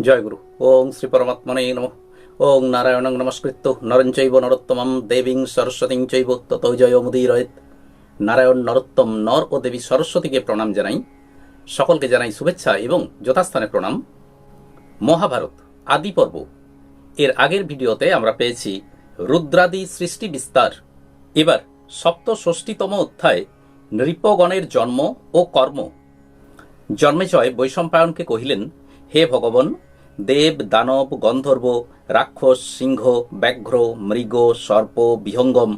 জয় গুরু। ওং শ্রী পরমাত্মনে নম। ওং নারায়ণং নমস্কৃত্য। নরঞ্চৈব নরোত্তমম। দেবীং সরস্বতীং চৈব। তত জয় মুদীরয়েত নারায়ণ নরোত্তম নর ও দেবী সরস্বতীকে প্রণাম জানাই। সকলকে জানাই শুভেচ্ছা এবং যথাস্থানে প্রণাম। মহাভারত, আদি পর্ব। এর আগের ভিডিওতে আমরা পেয়েছি রুদ্রাদি সৃষ্টি বিস্তার। এবার সপ্তষষ্ঠীতম অধ্যায়, নৃপগণের জন্ম ও কর্ম। জন্মেজয় বৈশম্পায়নকে কহিলেন হে ভগবান, দেব, দানব, গন্ধর্ব, রাক্ষস, সিংহ, ব্যাঘ্র, মৃগ, সর্প, বিহঙ্গম,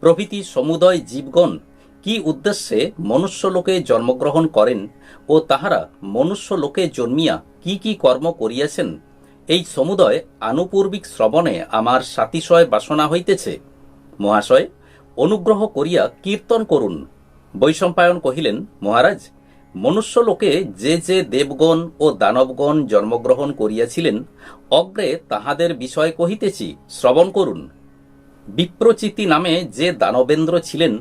প্রভৃতি সমুদয় জীবগণ কি উদ্দেশ্যে মনুষ্যলোকে জন্মগ্রহণ করেন ও তাহারা মনুষ্যলোকে জন্মিয়া কি কি কর্ম করিয়াছেন? এই সমুদয় আনুপূর্বিক শ্রবণে আমার সাতিশয় বাসনা হইতেছে। মহাশয়, অনুগ্রহ করিয়া কীর্তন করুন। বৈশম্পায়ন কহিলেন, মহারাজ মনুষ্যলোকে যে যে দেবগণ ও দানবগণ জন্মগ্রহণ করিয়াছিলেন, অগ্রে তাহাদের বিষয় কহিতেছি, শ্রবণ করুন। বিপ্রচিতি নামে যে দানবেন্দ্র ছিলেন,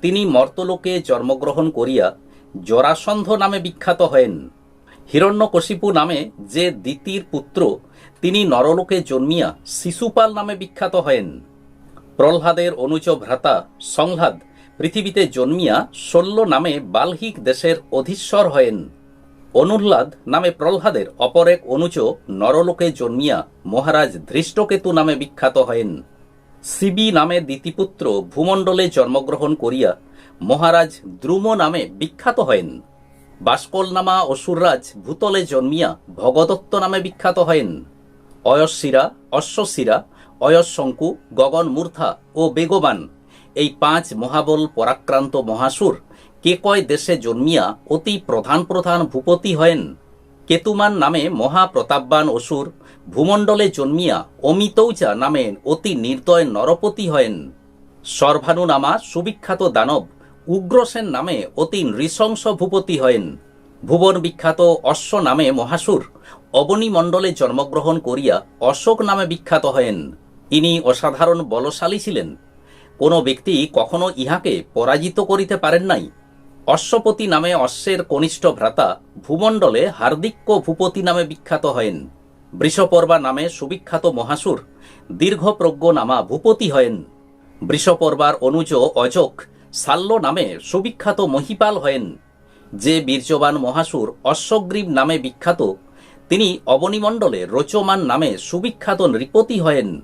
তিনি মর্তলোকে জন্মগ্রহণ করিয়া জরাসন্ধ নামে বিখ্যাত হয়েন। হিরণ্যকশিপু নামে যে দ্বিতীর পুত্র, তিনি নরলোকে জন্মিয়া শিশুপাল নামে বিখ্যাত হয়েন। প্রহ্লাদের অনুজ ভ্রাতা সংহ্লাদ পৃথিবীতে জন্মিয়া শল্য নামে বাল্হিক দেশের অধীশ্বর হয়েন। অনুহ্লাদ নামে প্রহ্লাদের অপর এক অনুজ নরলোকে জন্মিয়া মহারাজ ধৃষ্টকেতু নামে বিখ্যাত হয়েন। সিবি নামে দ্বিতীপুত্র ভূমণ্ডলে জন্মগ্রহণ করিয়া মহারাজ দ্রুম নামে বিখ্যাত হয়েন। বাষ্কল নামা অসুররাজ ভূতলে জন্মিয়া ভগদত্ত নামে বিখ্যাত হয়েন। অয়শিরা অশ্বশিরা অয়শঙ্কু গগন মূর্ধা ও বেগবান এই পাঁচ মহাবল পরাক্রান্ত মহাসুর কে কয় দেশে জন্মিয়া অতি প্রধান প্রধান ভূপতি হয়েন? কেতুমান নামে মহাপ্রতাপবান অসুর, ভূমণ্ডলে জন্মিয়া অমিতৌচা নামে অতি নির্দয় নরপতি হয়েন। সর্বানু নামা সুবিখ্যাত দানব উগ্রসেন নামে অতি নৃশংস ভূপতি হয়েন। ভুবন বিখ্যাত অশ্ব নামে মহাসুর অবনীমণ্ডলে জন্মগ্রহণ করিয়া অশোক নামে বিখ্যাত হয়েন। ইনি অসাধারণ বলশালী ছিলেন। কোনো ব্যক্তি কখনো ইহাকে পরাজিত করিতে পারেন নাই। অশ্বপতি নামে অশ্বের কনিষ্ঠ ভ্রাতা ভূমণ্ডলে হার্দিক্য ভূপতি নামে বিখ্যাত হয়েন। বৃষপর্বা নামে সুবিখ্যাত মহাসুর দীর্ঘপ্রজ্ঞ নামা ভূপতি হয়েন। বৃষপর্বার অনুজ অজক সাল্য নামে সুবিখ্যাত মহিপাল হয়েন। যে বীর্যবান মহাসুর অশ্বগ্রীব নামে বিখ্যাত, তিনি অবনীমণ্ডলে রোচমান নামে সুবিখ্যাত নৃপতি হয়েন।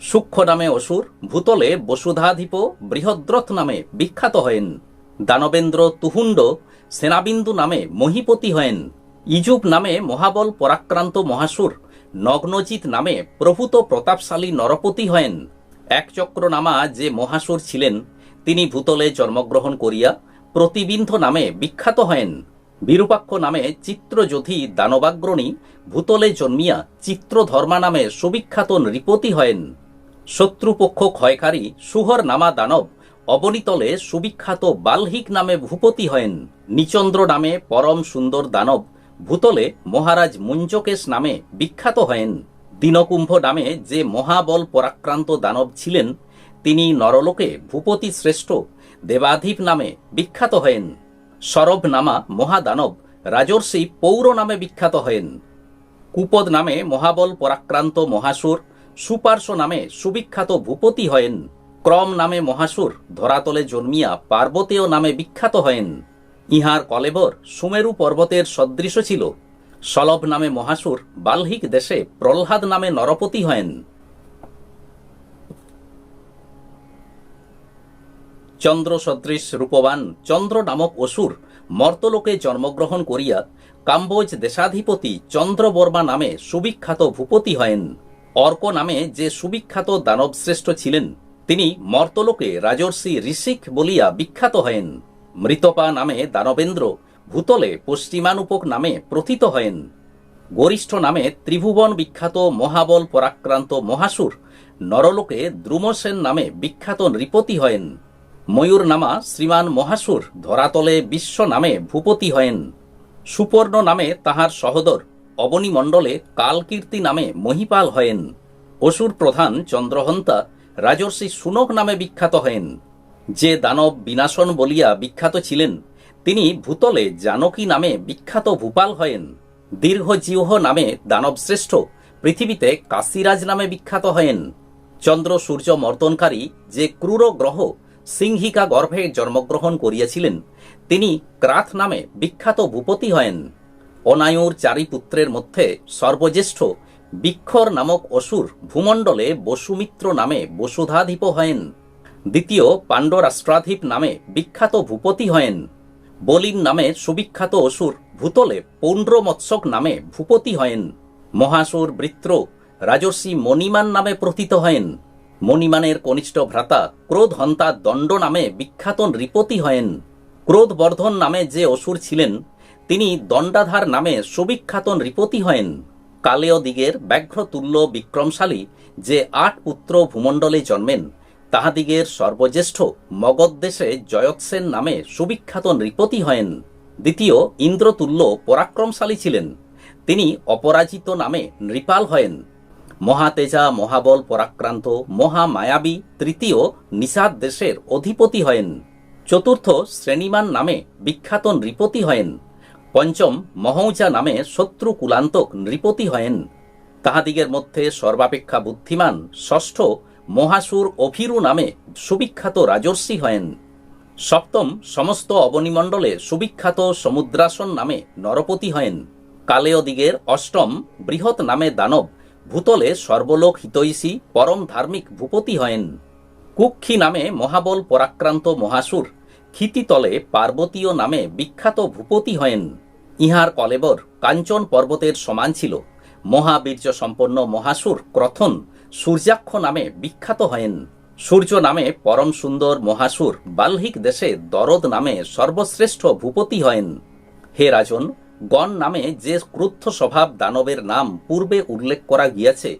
সূক্ষ্ম নামে অসুর, ভূতলে বসুধাধিপ, বৃহদ্রথ নামে বিখ্যাত হয়েন। দানবেন্দ্র তুহুণ্ড, সেনাবিন্দু নামে মহিপতি হয়েন। ইজুব নামে মহাবল পরাক্রান্ত মহাসুর, নগ্নজিৎ নামে প্রভূত প্রতাপশালী নরপতি হয়েন। একচক্র নামা যে মহাসুর ছিলেন, তিনি ভূতলে জন্মগ্রহণ করিয়া প্রতিবিন্ধ নামে বিখ্যাত হয়েন। বিরূপাক্ষ নামে চিত্রযোধী দানবাগ্রণী, ভূতলে জন্মিয়া চিত্রধর্মা নামে সুবিখ্যাত নৃপতি হয়েন। শত্রুপক্ষ ক্ষয়কারী সুহর নামা দানব অবনীতলে সুবিখ্যাত বাল্হিক নামে ভূপতি হয়েন। নিচন্দ্র নামে পরম সুন্দর দানব ভূতলে মহারাজ মুঞ্জকেশ নামে বিখ্যাত হয়েন। দীনকুম্ভ নামে যে মহাবল পরাক্রান্ত দানব ছিলেন, তিনি নরলোকে ভূপতি শ্রেষ্ঠ দেবাধীপ নামে বিখ্যাত হয়েন। সরভ নামা মহাদানব রাজর্ষি পৌর নামে বিখ্যাত হয়েন। কুপদ নামে মহাবল পরাক্রান্ত মহাসুর সুপার্শ্ব নামে সুবিখ্যাত ভূপতি হয়েন। ক্রম নামে মহাসুর, ধরাতলে জন্মিয়া পার্বতীয় নামে বিখ্যাত হয়েন। ইহার কলেবর সুমেরু পর্বতের সদৃশ ছিল। সলভ নামে মহাসুর, বাল্হিক দেশে প্রহ্লাদ নামে নরপতি হয়েন। চন্দ্র সদৃশ রূপবান চন্দ্র নামক অসুর মর্তলোকে জন্মগ্রহণ করিয়া কাম্বোজ দেশাধিপতি চন্দ্রবর্মা নামে সুবিখ্যাত ভূপতি হয়েন। অর্ক নামে যে সুবিখ্যাত দানবশ্রেষ্ঠ ছিলেন, তিনি মর্তলোকে রাজর্ষি ঋষিক বলিয়া বিখ্যাত হয়েন। মৃতপা নামে দানবেন্দ্র ভূতলে পশ্চিমানুপক নামে প্রথিত হয়েন। গরিষ্ঠ নামে ত্রিভুবন বিখ্যাত মহাবল পরাক্রান্ত মহাসুর নরলোকে দ্রুমসেন নামে বিখ্যাত নৃপতি হয়েন। ময়ূর নামা শ্রীমান মহাসুর ধরাতলে বিশ্ব নামে ভূপতি হয়েন। সুপর্ণ নামে তাহার সহদর অবনীমণ্ডলে কালকীর্তি নামে মহিপাল হয়েন। অসুর প্রধান চন্দ্রহন্তা, রাজর্ষি সুনক নামে বিখ্যাত হয়েন। যে দানব বিনাশন বলিয়া বিখ্যাত ছিলেন, তিনি ভূতলে জানকী নামে বিখ্যাত ভূপাল হয়েন। দীর্ঘজিহ নামে দানব শ্রেষ্ঠ, পৃথিবীতে কাশিরাজ নামে বিখ্যাত হয়েন। চন্দ্র সূর্য মর্দনকারী যে ক্রূর গ্রহ সিংহিকা গর্ভে জন্মগ্রহণ করিয়াছিলেন, তিনি ক্রাথ নামে বিখ্যাত ভূপতি হয়েন। অনায়ুর চারি পুত্রের মধ্যে সর্বজ্যেষ্ঠ বিক্ষর নামক অসুর ভূমণ্ডলে বসুমিত্র নামে বসুধাধিপ হয়েন। দ্বিতীয় পাণ্ডরাষ্ট্রাধিপ নামে বিখ্যাত ভূপতি হয়েন। বলিন নামে সুবিখ্যাত অসুর ভূতলে পৌণ্ড্র মৎস্যক নামে ভূপতি হয়েন। মহাসুর বৃত্র রাজর্ষি মণিমান নামে প্রথিত হয়েন। মণিমানের কনিষ্ঠ ভ্রাতা ক্রোধহন্তা দণ্ড নামে বিখ্যাত নৃপতি হয়েন। ক্রোধবর্ধন নামে যে অসুর ছিলেন তিনি দণ্ডাধার নামে সুবিখ্যাত নৃপতি হয়েন। কালেয় দিগের ব্যাঘ্রতুল্য বিক্রমশালী যে আট পুত্র ভূমণ্ডলে জন্মেন, তাহাদিগের সর্বজ্যেষ্ঠ মগধ দেশে জয়ৎসেন নামে সুবিখ্যাত নৃপতি হয়েন। দ্বিতীয় ইন্দ্রতুল্য পরাক্রমশালী ছিলেন। তিনি অপরাজিত নামে নৃপাল হয়েন। মহাতেজা, মহাবল পরাক্রান্ত, মহামায়াবী তৃতীয় নিষাদ দেশের অধিপতি হয়েন। চতুর্থ শ্রেণীমান নামে বিখ্যাত নৃপতি হয়েন। পঞ্চম মহৌজা নামে শত্রু কুলান্তক নৃপতি হয়েন। তাহাদিগের মধ্যে সর্বাপেক্ষা বুদ্ধিমান ষষ্ঠ মহাসুর অভিরু নামে সুবিখ্যাত রাজর্ষি হয়েন। সপ্তম সমস্ত অবনিমণ্ডলে সুবিখ্যাত সমুদ্রাসন নামে নরপতি হয়েন। কালেয় দিগের অষ্টম বৃহৎ নামে দানব ভূতলে সর্বলোক হিতৈষী পরম ধার্মিক ভূপতি হয়েন। কুক্ষী নামে মহাবল পরাক্রান্ত মহাসুর ক্ষিতিতলে পার্বতীয় নামে বিখ্যাত ভূপতি হয়েন। ইহার কলেবর কাঞ্চন পর্বতের সমান ছিল। মহাবীর্য সম্পন্ন মহাসুর ক্রথন সূর্যাক্ষ নামে বিখ্যাত হয়েন। সূর্য নামে পরম সুন্দর মহাসুর বাল্হিক দেশে দরদ নামে সর্বশ্রেষ্ঠ ভূপতি হয়েন। হে রাজন, গণ নামে যে ক্রুদ্ধ স্বভাব দানবের নাম পূর্বে উল্লেখ করা গিয়াছে,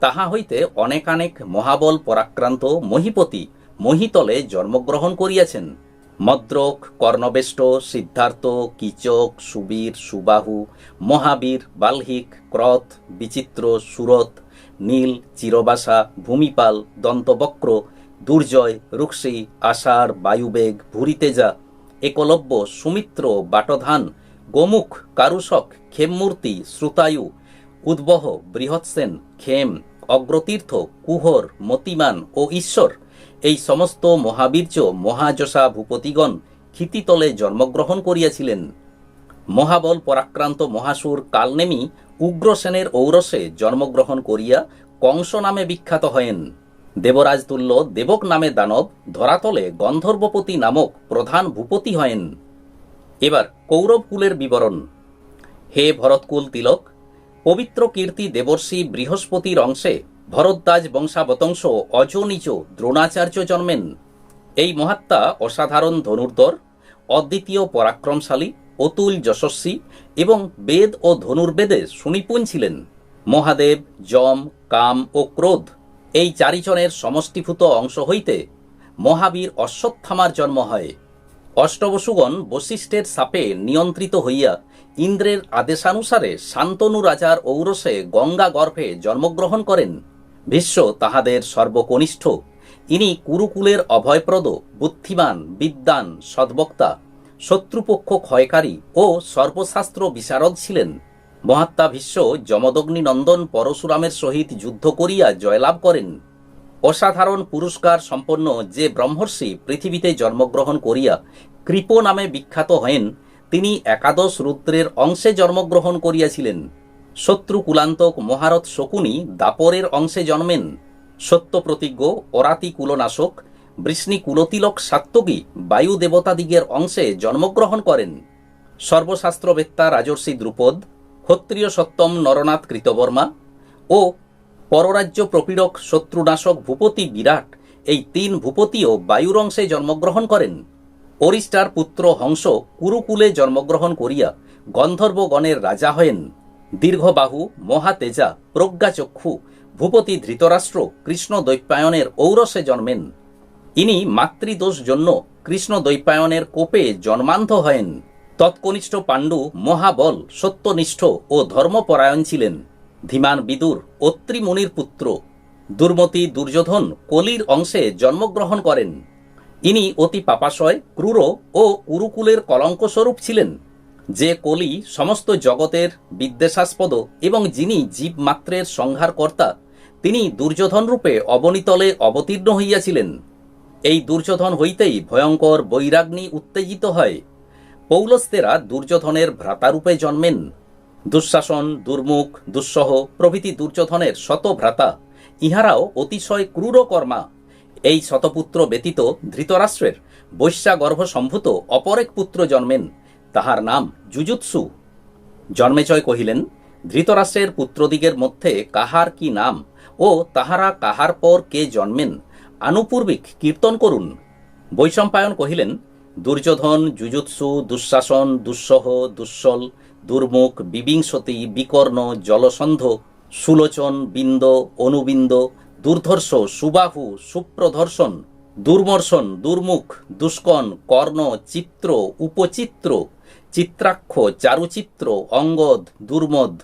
তাহা হইতে অনেকানেক মহাবল পরাক্রান্ত মহিপতি মহিতলে জন্মগ্রহণ করিয়াছেন। মদ্রক, কর্ণবেষ্ট, সিদ্ধার্থ, কীচক, সুবীর, সুবাহু, মহাবীর, বাল্হিক ক্রথ বিচিত্র সুরত নীল, চিরবাসা, ভূমিপাল, দন্তবক্র, দুর্জয়, রুক্সী, আষাঢ়, বায়ুবেগ, ভূরিতেজা, একলব্য, সুমিত্র, বাটধান, গোমুখ কারুষক খেমমূর্তি শ্রুতায়ু, উদ্বহ, বৃহৎসেন খেম অগ্রতীর্থ, কুহর, মতিমান ও ঈশ্বর। এই সমস্ত মহাবীর্য মহাযশা ভূপতিগণ ক্ষিতিতলে জন্মগ্রহণ করিয়াছিলেন। মহাবল পরাক্রান্ত মহাসুর কালনেমি উগ্রসেনের ঔরসে জন্মগ্রহণ করিয়া কংস নামে বিখ্যাত হয়েন। দেবরাজ তুল্য দেবক নামে দানব ধরাতলে গন্ধর্বপতি নামক প্রধান ভূপতি হয়েন। এবার কৌরবকুলের বিবরণ। হে ভরতকুল তিলক, পবিত্র কীর্তি দেবর্ষি বৃহস্পতির অংশে ভরদ্বাজ বংশাবতংশ অজনিজ দ্রোণাচার্য জন্মেন। এই মহাত্মা অসাধারণ ধনুর্ধর, অদ্বিতীয় পরাক্রমশালী, অতুল যশস্বী এবং বেদ ও ধনুর্বেদে সুনিপুণ ছিলেন। মহাদেব, যম, কাম ও ক্রোধ এই চারিজনের সমষ্টিভূত অংশ হইতে মহাবীর অশ্বত্থামার জন্ম হয়। অষ্টবসুগণ বশিষ্ঠের সাপে নিয়ন্ত্রিত হইয়া ইন্দ্রের আদেশানুসারে শান্তনু রাজার ঔরসে গঙ্গা গর্ভে জন্মগ্রহণ করেন। ভীষ্ম তাহাদের সর্বকনিষ্ঠ। ইনি কুরুকুলের অভয়প্রদ, বুদ্ধিমান, বিদ্বান, সদ্বক্তা, শত্রুপক্ষ ক্ষয়কারী ও সর্বশাস্ত্র বিশারদ ছিলেন। মহাত্মা ভীষ্ম যমদগ্নি নন্দন পরশুরামের সহিত যুদ্ধ করিয়া জয়লাভ করেন। অসাধারণ পুরস্কার সম্পন্ন যে ব্রহ্মর্ষি পৃথিবীতে জন্মগ্রহণ করিয়া কৃপ নামে বিখ্যাত হয়েন, তিনি একাদশ রুদ্রের অংশে জন্মগ্রহণ করিয়াছিলেন। শত্রু কুলান্তক মহারথ শকুনি দাপরের অংশে জন্মেন। সত্য প্রতিজ্ঞ অরাতি কুলনাশক, বৃষ্ণি কুলতিলক সাত্তকী বায়ু দেবতাদিগের অংশে জন্মগ্রহণ করেন। সর্বশাস্ত্রবেত্তা রাজর্ষি দ্রুপদ, ক্ষত্রিয় সত্তম নরনাথ কৃতবর্মা ও পররাজ্য প্রপীড়ক শত্রুনাশক ভূপতি বিরাট এই তিন ভূপতিও বায়ুর অংশে জন্মগ্রহণ করেন। অরিষ্টার পুত্র হংস কুরুকুলে জন্মগ্রহণ করিয়া গন্ধর্বগণের রাজা হয়েন। দীর্ঘবাহু, মহাতেজা, প্রজ্ঞাচক্ষু, ভূপতি ধৃতরাষ্ট্র, কৃষ্ণ দৈপায়নের ঔরসে জন্মেন। ইনি মাতৃদোষ জন্য কৃষ্ণ দৈপায়নের কোপে জন্মান্ধ হয়েন। তৎকনিষ্ঠ পাণ্ডু, মহাবল, সত্যনিষ্ঠ ও ধর্মপরায়ণ ছিলেন। ধীমান বিদুর অত্রিমুনির পুত্র। দুর্মতি দুর্যোধন কলির অংশে জন্মগ্রহণ করেন। ইনি অতি পাপাশয়, ক্রূর ও কুরুকুলের কলঙ্কস্বরূপ ছিলেন। যে কলি সমস্ত জগতের বিদ্বেষাস্পদ এবং যিনি জীবমাত্রের সংহারকর্তা, তিনি দুর্যোধন রূপে অবনীতলে অবতীর্ণ হইয়াছিলেন। এই দুর্যোধন হইতেই ভয়ঙ্কর বৈরাগ্নি উত্তেজিত হয়। পৌলস্তেরা দুর্যোধনের ভ্রাতারূপে জন্মেন। দুঃশাসন, দুর্মুখ, দুঃসহ প্রভৃতি দুর্যোধনের শত ভ্রাতা ইহারাও অতিশয় ক্রূরকর্মা এই শতপুত্র ব্যতীত ধৃতরাষ্ট্রের বৈশ্যাগর্ভ সম্ভূত অপর এক পুত্র জন্মেন। তাহার নাম যুজুৎসু জন্মেজয় কহিলেন, ধৃতরাষ্ট্রের পুত্রদিগের মধ্যে কাহার কি নাম ও তাহারা কাহার পর কে জন্মেন, আনুপূর্বিক কীর্তন করুন। বৈশম্পায়ন কহিলেন, দুর্যোধন যুজুৎসু দুঃশাসন, দুঃসহ, দুঃসল, দুর্মুখ, বিবিংসতি, বিকর্ণ, জলসন্ধ, সুলোচন, বিন্দ, অনুবিন্দ, দুর্ধর্ষ, সুবাহু, সুপ্রধর্ষণ, দুর্মর্ষণ, দুর্মুখ দুষ্কন কর্ণ, চিত্র, উপচিত্র চিত্রাক্ষ, চারুচিত্র, অঙ্গদ, দুর্মদ,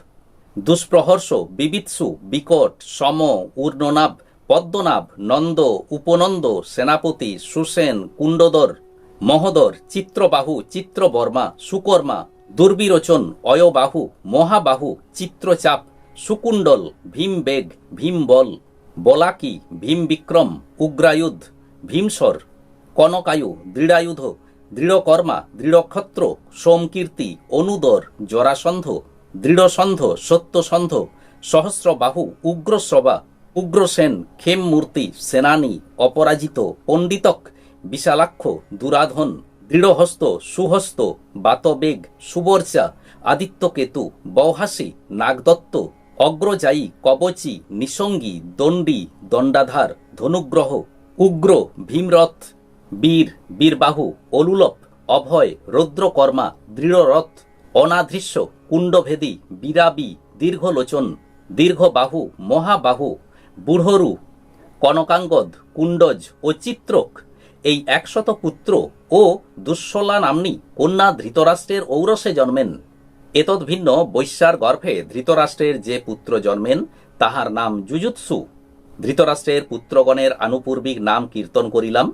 দুষ্প্রহর্ষ, বিবিৎসু, বিকট, সম, ঊর্ণনাভ, পদ্মনাভ, নন্দ, উপনন্দ, সেনাপতি, সুসেন, কুণ্ডদর, মহোদর, চিত্রবাহু, চিত্রবর্মা, সুকর্মা, দুর্বিরোচন, অয়বাহু, মহাবাহু, চিত্রচাপ, সুকুণ্ডল, ভীমবেগ, ভীমবল, বলাকি, ভীমবিক্রম, উগ্রায়ুধ, ভীমসর, কনকায়ু, দৃঢ়ায়ুধ দৃঢ়কর্মা, দৃঢ়ক্ষত্র, সোমকীর্তি, অনুদর, জরাসন্ধ, দৃঢ়সন্ধ, সত্যসন্ধ, সহস্রবাহু উগ্রশ্রবা উগ্রসেন খেমমূর্তি সেনানী, অপরাজিত, পণ্ডিতক, বিশালাক্ষ, দুরাধন, দৃঢ়হস্ত, সুহস্ত, বাতবেগ, সুবর্চা, আদিত্যকেতু, বৌহাসী, নাগদত্ত অগ্রজায়ী কবচী, নিসঙ্গী, দণ্ডী, দণ্ডাধার, ধনুগ্রহ, উগ্র, ভীমরথ বীর, বীরবাহু অলুলপ অভয়, রৌদ্রকর্মা, দৃঢ়রথ অনাধৃশ্য কুণ্ডভেদী, বীরাবি, দীর্ঘলোচন, দীর্ঘবাহু, মহাবাহু বুড়হরু কনকাঙ্গদ, কুণ্ডজ ও চিত্রক। এই একশত পুত্র ও দুঃশলা নাম্নী কন্যা ধৃতরাষ্ট্রের ঔরসে জন্মেন। এতদ ভিন্ন বৈশ্যার গর্ভে ধৃতরাষ্ট্রের যে পুত্র জন্মেন, তাহার নাম যুজুৎসু ধৃতরাষ্ট্রের পুত্রগণের আনুপূর্বিক নাম কীর্তন করিলাম।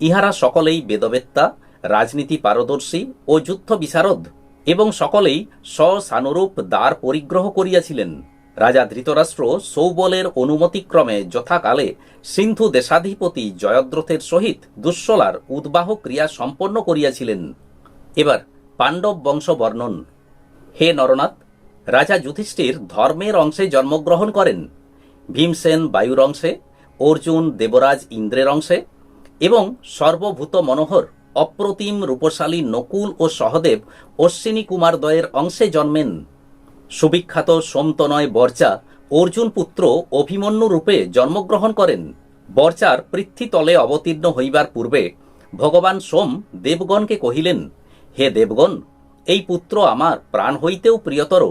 ইহারা সকলেই বেদবেত্তা, রাজনীতি পারদর্শী ও যুদ্ধ বিশারদ এবং সকলেই স্বসানুরূপ দ্বার পরিগ্রহ করিয়াছিলেন। রাজা ধৃতরাষ্ট্র সৌবলের অনুমতিক্রমে যথাকালে সিন্ধু দেশাধিপতি জয়দ্রথের সহিত দুঃশলার উদ্বাহ ক্রিয়া সম্পন্ন করিয়াছিলেন। এবার পাণ্ডব বংশ বর্ণন হে নরনাথ, রাজা যুধিষ্ঠির ধর্মের অংশে জন্মগ্রহণ করেন। ভীমসেন বায়ুর অংশে, অর্জুন দেবরাজ ইন্দ্রের অংশে এবং সর্বভূত মনোহর, অপ্রতিম রূপশালী নকুল ও সহদেব অশ্বিনী কুমারদ্বয়ের অংশে জন্মেন। সুবিখ্যাত সোমতনয় বর্চা অর্জুন পুত্র অভিমন্যু রূপে জন্মগ্রহণ করেন। বর্চার পৃথ্বীতলে অবতীর্ণ হইবার পূর্বে ভগবান সোম দেবগণকে কহিলেন, হে দেবগণ, এই পুত্র আমার প্রাণ হইতেও প্রিয়তর।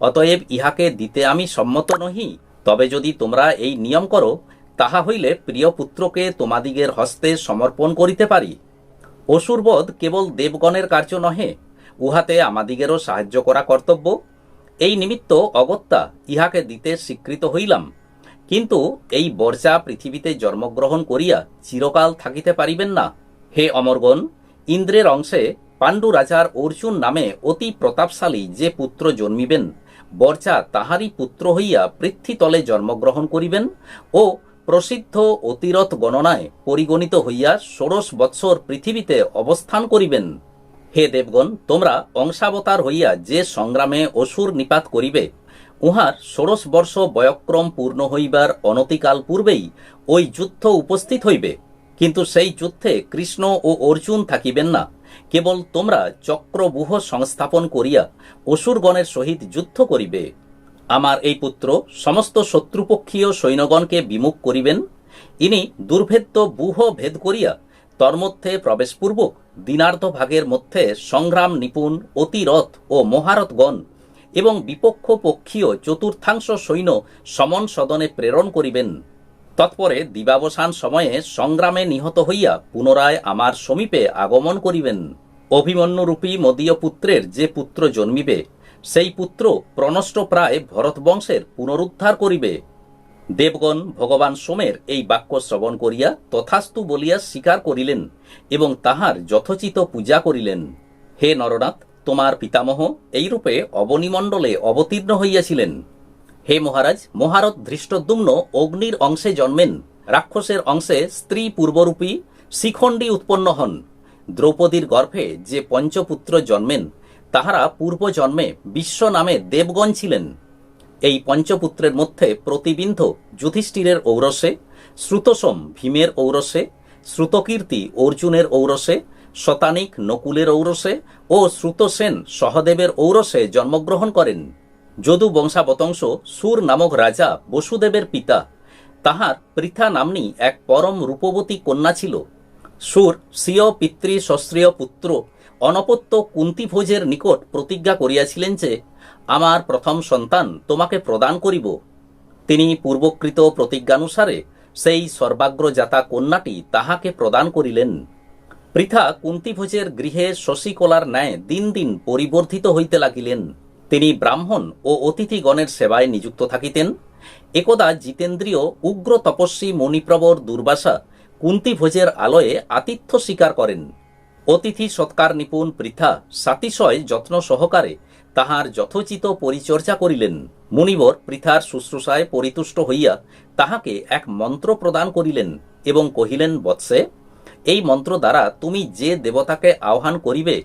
অতএব ইহাকে দিতে আমি সম্মত নহি। তবে যদি তোমরা এই নিয়ম করো তাহা হইলে প্রিয় পুত্রকে তোমাদিগের হস্তে সমর্পণ করিতে পারি। অসুরবধ কেবল দেবগণের কার্য নহে, উহাতে আমাদিগেরও সাহায্য করা কর্তব্য। এই নিমিত্ত অগত্যা ইহাকে দিতে স্বীকৃত হইলাম। কিন্তু এই বর্ষা পৃথিবীতে জন্মগ্রহণ করিয়া চিরকাল থাকিতে পারিবেন না। হে অমরগণ, ইন্দ্রের অংশে পাণ্ডু রাজার অর্জুন নামে অতি প্রতাপশালী যে পুত্র জন্মিবেন বর্ষা তাহারই পুত্র হইয়া পৃথ্বীতলে জন্মগ্রহণ করিবেন ও প্রসিদ্ধ অতিরথ গণনায় পরিগণিত হইয়া ষোড়শ বৎসর পৃথিবীতে অবস্থান করিবেন। হে দেবগণ, তোমরা অংশাবতার হইয়া যে সংগ্রামে অসুর নিপাত করিবে, উহার ষোড়শ বর্ষ বয়ক্রম পূর্ণ হইবার অনতিকাল পূর্বেই ওই যুদ্ধ উপস্থিত হইবে। কিন্তু সেই যুদ্ধে কৃষ্ণ ও অর্জুন থাকিবেন না। কেবল তোমরা চক্রবুহ সংস্থাপন করিয়া অসুরগণের সহিত যুদ্ধ করিবে। আমার এই পুত্র সমস্ত শত্রুপক্ষীয় সৈন্যগণকে বিমুখ করিবেন। ইনি দুর্ভেদ্য বুহ ভেদ করিয়া তন্মধ্যে প্রবেশপূর্বক দিনার্ধ ভাগের মধ্যে সংগ্রাম নিপুণ, অতিরথ ও মহারথগণ এবং বিপক্ষ পক্ষীয় চতুর্থাংশ সৈন্য সমন সদনে প্রেরণ করিবেন। তৎপরে দিবাবসান সময়ে সংগ্রামে নিহত হইয়া পুনরায় আমার সমীপে আগমন করিবেন। অভিমন্যুরূপী মদীয় পুত্রের যে পুত্র জন্মিবে সেই পুত্র প্রনষ্ট প্রায় ভরতবংশের পুনরুদ্ধার করিবে। দেবগণ ভগবান সোমের এই বাক্য শ্রবণ করিয়া তথাস্তু বলিয়া স্বীকার করিলেন এবং তাহার যথোচিত পূজা করিলেন। হে নরনাথ, তোমার পিতামহ এইরূপে অবনিমণ্ডলে অবতীর্ণ হইয়াছিলেন। হে মহারাজ, মহারথ ধৃষ্টদ্যুম্ন অগ্নির অংশে জন্মেন। রাক্ষসের অংশে স্ত্রী পূর্বরূপী শিখণ্ডী উৎপন্ন হন। দ্রৌপদীর গর্ভে যে পঞ্চপুত্র জন্মেন তাহারা পূর্বজন্মে বিশ্ব নামে দেবগণ ছিলেন। এই পঞ্চপুত্রের মধ্যে প্রতিবিন্ধ যুধিষ্ঠিরের ঔরসে, শ্রুতসম ভীমের ঔরসে, শ্রুতকীর্তি অর্জুনের ঔরসে, শতানিক নকুলের ঔরসে ও শ্রুতসেন সহদেবের ঔরসে জন্মগ্রহণ করেন। যদু বংশাবতংশ সুর নামক রাজা বসুদেবের পিতা, তাহার পৃথা নাম্নী এক পরম রূপবতী কন্যা ছিল। সুর স্বীয় পিতৃ সশ্রীয় পুত্র অনপত্য কুন্তিভোজের নিকট প্রতিজ্ঞা করিয়াছিলেন যে, আমার প্রথম সন্তান তোমাকে প্রদান করিব। তিনি পূর্বকৃত প্রতিজ্ঞানুসারে সেই সর্বাগ্রজাতা কন্যাটি তাহাকে প্রদান করিলেন। পৃথা কুন্তিভোজের গৃহে শশীকলার ন্যায় দিন দিন পরিবর্ধিত হইতে লাগিলেন। তিনি ব্রাহ্মণ ও অতিথিগণের সেবায় নিযুক্ত থাকিতেন। একদা জিতেন্দ্রীয় উগ্র তপস্বী মণিপ্রবর দুর্বাসা কুন্তিভোজের আলয়ে আতিথ্য স্বীকার করেন। অতিথি সৎকার নিপুণ পৃথা সাতিশয় যত্ন সহকারে তাহার যথোচিত পরিচর্যা করিলেন। মুনিবর পৃথার শুশ্রূষায় পরিতুষ্ট হইয়া তাহাকে এক মন্ত্র প্রদান করিলেন এবং কহিলেন, বৎসে, এই মন্ত্র দ্বারা তুমি যে দেবতাকে আহ্বান করিবে,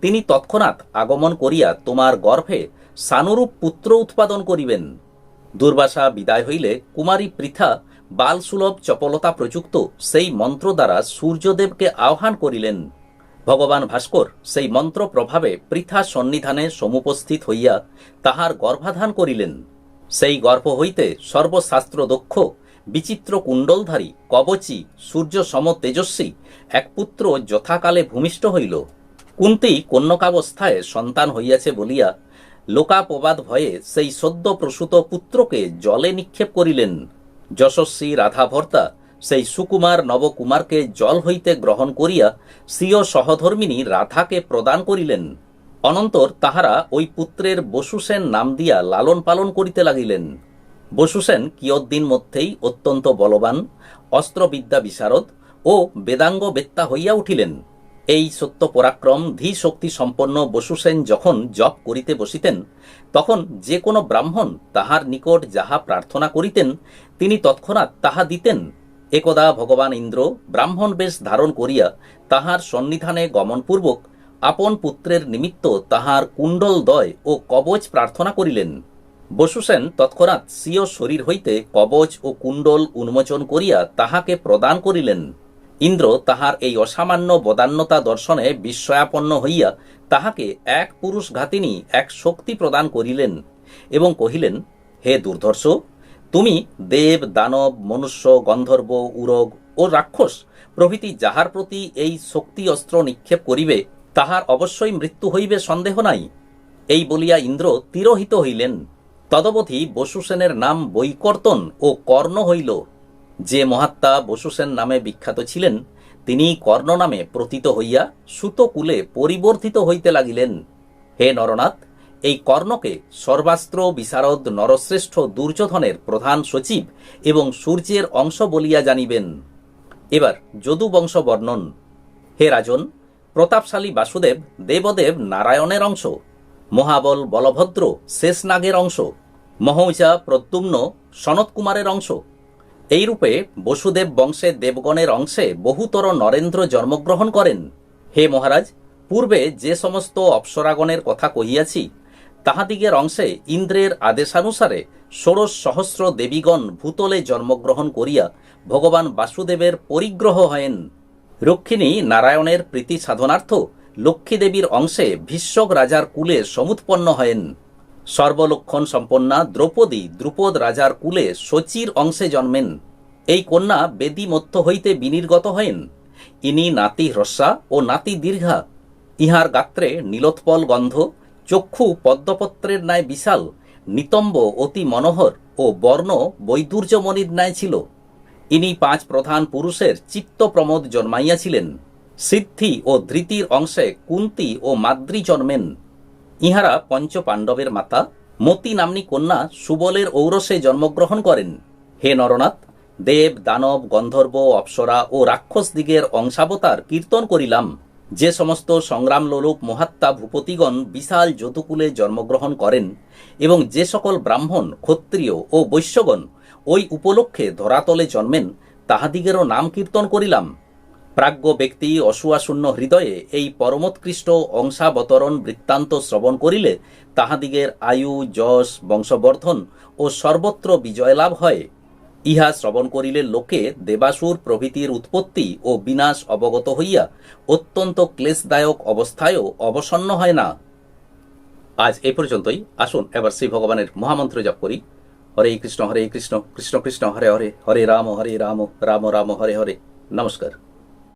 তিনি তৎক্ষণাৎ আগমন করিয়া তোমার গর্ভে সানুরূপ পুত্র উৎপাদন করিবেন। দুর্বাসা বিদায় হইলে কুমারী পৃথা বালসুলভ চপলতা প্রযুক্ত সেই মন্ত্র দ্বারা সূর্যদেবকে আহ্বান করিলেন। ভগবান ভাস্কর সেই মন্ত্র প্রভাবে পৃথা সন্নিধানে সমুপস্থিত হইয়া তাহার গর্ভাধান করিলেন। সেই গর্ভ হইতে সর্বশাস্ত্র দক্ষ, বিচিত্র কুণ্ডলধারী, কবচী, সূর্য সম তেজস্বী এক পুত্র যথাকালে ভূমিষ্ঠ হইল। কুন্তি কন্যকাবস্থায় সন্তান হইয়াছে বলিয়া লোকাপবাদ ভয়ে সেই সদ্য প্রসূত পুত্রকে জলে নিক্ষেপ করিলেন। যশস্বী রাধাভর্তা সেই সুকুমার নবকুমারকে জল হইতে গ্রহণ করিয়া স্বীয় সহধর্মিনী রাধাকে প্রদান করিলেন। অনন্তর তাহারা ওই পুত্রের বসুসেন নাম দিয়া লালন পালন করিতে লাগিলেন। বসুসেন কিয়দ্দিন মধ্যেই অত্যন্ত বলবান, অস্ত্রবিদ্যা বিশারদ ও বেদাঙ্গ বেত্তা হইয়া উঠিলেন। এই সত্য পরাক্রম ধী শক্তি সম্পন্ন বসুসেন যখন জপ করিতে বসিতেন, তখন যে কোনো ব্রাহ্মণ তাহার নিকট যাহা প্রার্থনা করিতেন, তিনি তৎক্ষণাৎ তাহা দিতেন। একদা ভগবান ইন্দ্র ব্রাহ্মণ বেশ ধারণ করিয়া তাহার সন্নিধানে গমনপূর্বক আপন পুত্রের নিমিত্ত তাহার কুণ্ডলদয় ও কবচ প্রার্থনা করিলেন। বসুসেন তৎক্ষণাৎ স্বীয় শরীর হইতে কবচ ও কুণ্ডল উন্মোচন করিয়া তাহাকে প্রদান করিলেন। ইন্দ্র তাহার এই অসামান্য বদান্যতা দর্শনে বিস্ময়াপন্ন হইয়া তাহাকে এক পুরুষ ঘাতিনী এক শক্তি প্রদান করিলেন এবং কহিলেন, হে দুর্ধর্ষ তুমি দেব, দানব, মনুষ্য, গন্ধর্ব, উরগ ও রাক্ষস প্রভৃতি যাহার প্রতি এই শক্তি, অস্ত্র নিক্ষেপ করিবে, তাহার অবশ্যই মৃত্যু হইবে, সন্দেহ নাই। এই বলিয়া ইন্দ্র তিরোহিত হইলেন। তদবধি বসুসেনের নাম বৈকর্তন ও কর্ণ হইল। যে মহাত্মা বসুসেন নামে বিখ্যাত ছিলেন, তিনি কর্ণ নামে প্রতীত হইয়া সুতকুলে পরিবর্ধিত হইতে লাগিলেন। হে নরনাথ এই কর্ণকে সর্বাস্ত্র, বিশারদ, নরশ্রেষ্ঠ, দুর্যোধনের প্রধান সচিব এবং সূর্যের অংশ বলিয়া জানিবেন। এবার যদুবংশ বর্ণন। হে রাজন, প্রতাপশালী বাসুদেব, দেবদেব নারায়ণের অংশ, মহাবল বলভদ্র, শেষনাগের অংশ, মহৌজা প্রদ্যুম্ন, সনৎকুমারের অংশ। এইরূপে বসুদেব বংশে দেবগণের অংশে বহুতর নরেন্দ্র জন্মগ্রহণ করেন। হে মহারাজ, পূর্বে যে সমস্ত অপ্সরাগণের কথা কহিয়াছি তাহাদিগের অংশে ইন্দ্রের আদেশানুসারে ষোড়শ সহস্র দেবীগণ ভূতলে জন্মগ্রহণ করিয়া ভগবান বাসুদেবের পরিগ্রহ হয়েন রক্ষিণী নারায়ণের প্রীতি সাধনার্থ লক্ষ্মীদেবীর অংশে ভীষ্মক রাজার কুলে সমুৎপন্ন হয়েন সর্বলক্ষণ সম্পন্না দ্রৌপদী দ্রুপদ রাজার কুলে শচীর অংশে জন্মেন। এই কন্যা বেদী মধ্য হইতে বিনির্গত হয়েন ইনি নাতি হ্রস্বা ও নাতি দীর্ঘা। ইহার গাত্রে নীলোৎপল গন্ধ চক্ষু পদ্মপত্রের ন্যায় বিশাল, নিতম্ব অতি মনোহর ও বর্ণ বৈদুর্যমণির ন্যায় ছিল। ইনি পাঁচ প্রধান পুরুষের চিত্ত প্রমোদ জন্মাইয়াছিলেন। সিদ্ধি ও ধৃতির অংশে কুন্তি ও মাদ্রি জন্মেন। ইহারা পঞ্চ পাণ্ডবের মাতা। মতি নাম্নী কন্যা সুবলের ঔরসে জন্মগ্রহণ করেন। হে নরনাথ, দেব, দানব, গন্ধর্ব, অপ্সরা ও রাক্ষস দিগের অংশাবতার কীর্তন করিলাম। যে সমস্ত সংগ্রাম লোলুপ মহাত্মা ভূপতিগণ বিশাল যতুকুলে জন্মগ্রহণ করেন এবং যে সকল ব্রাহ্মণ, ক্ষত্রিয় ও বৈশ্যগণ ওই উপলক্ষে ধরাতলে জন্মেন, তাহাদিগেরও নাম কীর্তন করিলাম। প্রাজ্ঞ ব্যক্তি অসুয়াশূন্য হৃদয়ে এই পরমোৎকৃষ্ট অংশাবতরণ বৃত্তান্ত শ্রবণ করিলে তাহাদিগের আয়ু, যশ, বংশবর্ধন ও সর্বত্র বিজয়লাভ হয়। ইহা শ্রবণ করিলে লোকে দেবাসুর প্রভৃতির উৎপত্তি ও বিনাশ অবগত হইয়া অত্যন্ত ক্লেশদায়ক অবস্থায়ও অবসন্ন হয় না। আজ এই পর্যন্তই। আসুন, এবার শ্রী ভগবানের মহামন্ত্র জপ করি। হরে কৃষ্ণ হরে কৃষ্ণ কৃষ্ণ কৃষ্ণ, হরে হরে হরে রাম হরে রাম রাম রাম, হরে হরে। নমস্কার।